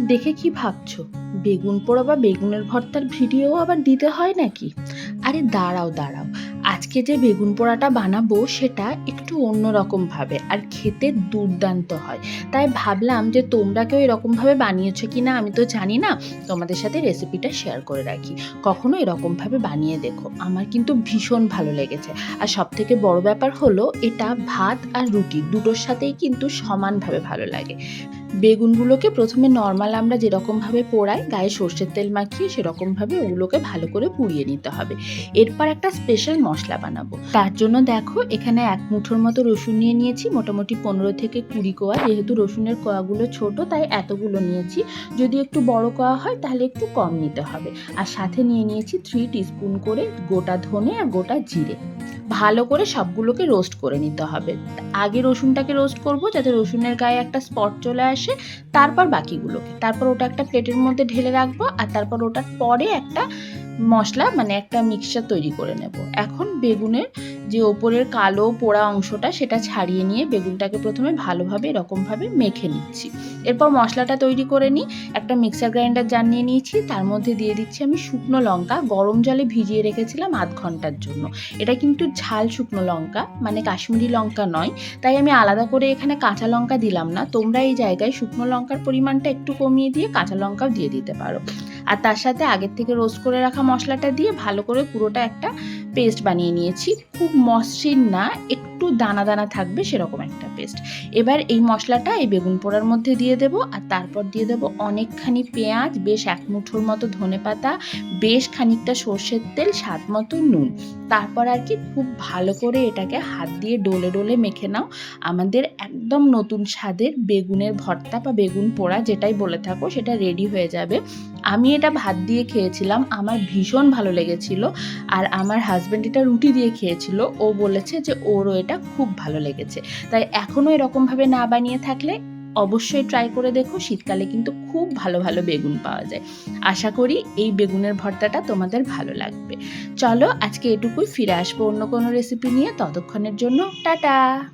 দেখে কি ভাবছ? বেগুন পোড়া বা বেগুনের ভর্তার ভিডিও আবার দিতে হয় নাকি? আরে দাঁড়াও দাঁড়াও। আজকে যে বেগুন পোড়াটা বানাবো সেটা একটু অন্যরকম ভাবে আর খেতে দুর্দান্ত হয়। তাই ভাবলাম যে তোমরা কেউ এরকমভাবে বানিয়েছো কি না আমি তো জানি না, তোমাদের সাথে রেসিপিটা শেয়ার করে রাখি। কখনো এরকমভাবে বানিয়ে দেখো, আমার কিন্তু ভীষণ ভালো লেগেছে। আর সব থেকে বড় ব্যাপার হলো এটা ভাত আর রুটি দুটোর সাথেই কিন্তু সমানভাবে ভালো লাগে। বেগুনগুলোকে প্রথমে নর্মাল আমরা যেরকমভাবে পোড়াই, গায়ে সর্ষের তেল মাখিয়ে সেরকমভাবে ওগুলোকে ভালো করে পুড়িয়ে নিতে হবে। এরপর একটা স্পেশাল মশলা বানাবো। তার জন্য দেখো, এখানে এক মুঠোর মতো রসুন নিয়ে নিয়েছি, মোটামুটি পনেরো থেকে কুড়ি কোয়া। যেহেতু রসুনের কোয়াগুলো ছোট, তাই এতগুলো নিয়েছি। যদি একটু বড় কোয়া হয়, তাহলে একটু কম নিতে হবে। আর সাথে নিয়ে নিয়েছি থ্রি টিস্পুন করে গোটা ধনে আর গোটা জিরে। ভালো করে সবগুলোকে রোস্ট করে নিতে হবে। আগে রসুনটাকে রোস্ট করব, যাতে রসুনের গায়ে একটা স্পট চলে আসে। তারপর বাকিগুলোকে। তারপর ওটা একটা প্লেটের মধ্যে ঢেলে রাখব, আর তারপর ওটার পরে একটা মশলা মানে একটা মিক্সচার তৈরি করে নেব। এখন বেগুনের যে ওপরের কালো পোড়া অংশটা, সেটা ছাড়িয়ে নিয়ে বেগুনটাকে প্রথমে ভালোভাবে, এরকমভাবে মেখে নিচ্ছি। এরপর মশলাটা তৈরি করে নিই, একটা মিক্সার গ্রাইন্ডার জানিয়ে নিয়েছি। তার মধ্যে দিয়ে দিচ্ছি আমি শুকনো লঙ্কা। গরম জলে ভিজিয়ে রেখেছিলাম আধ ঘণ্টার জন্য। এটা কিন্তু ঝাল শুকনো লঙ্কা মানে কাশ্মীরি লঙ্কা নয়। তাই আমি আলাদা করে এখানে কাঁচা লঙ্কা দিলাম না। তোমরা এই জায়গায় শুকনো লঙ্কার পরিমাণটা একটু কমিয়ে দিয়ে কাঁচা লঙ্কাও দিয়ে দিতে পারো। আর তার সাথে আগের থেকে রোস্ট করে রাখা মশলাটা দিয়ে ভালো করে পুরোটা একটা পেস্ট বানিয়ে নিয়েছি। খুব মসৃণ না একটু দানা দানা থাকবে সেরকম একটা পেস্ট এবার এই মশলাটা এই বেগুন পোড়ার মধ্যে দিয়ে দেবো, আর তারপর দিয়ে দেবো অনেকখানি পেঁয়াজ, বেশ এক মুঠোর মতো ধনে পাতা, বেশ খানিকটা সর্ষের তেল, স্বাদ মতো নুন। তারপর আর কি খুব ভালো করে এটাকে হাত দিয়ে ডলে ডলে মেখে নাও। আমাদের একদম নতুন স্বাদের বেগুনের ভর্তা বা বেগুন পোড়া যেটাই বলে থাকো, সেটা রেডি হয়ে যাবে। আমি এটা ভাত দিয়ে খেয়েছিলাম, আমার ভীষণ ভালো লেগেছিল, আর আমার হাজব্যান্ড এটা রুটি দিয়ে খেয়েছিল। ও বলেছে যে ওরও এটা খুব ভালো লেগেছে। তাই এখনও এরকমভাবে না বানিয়ে থাকলে অবশ্যই ট্রাই করে দেখো, শীতকালে কিন্তু খুব ভালো ভালো বেগুন পাওয়া যায়। আশা করি এই বেগুনের ভর্তাটা তোমাদের ভালো লাগবে। চলো আজকে এটুকুই, ফিরে আসব অন্য কোনো রেসিপি নিয়ে। ততক্ষণের জন্য টাটা!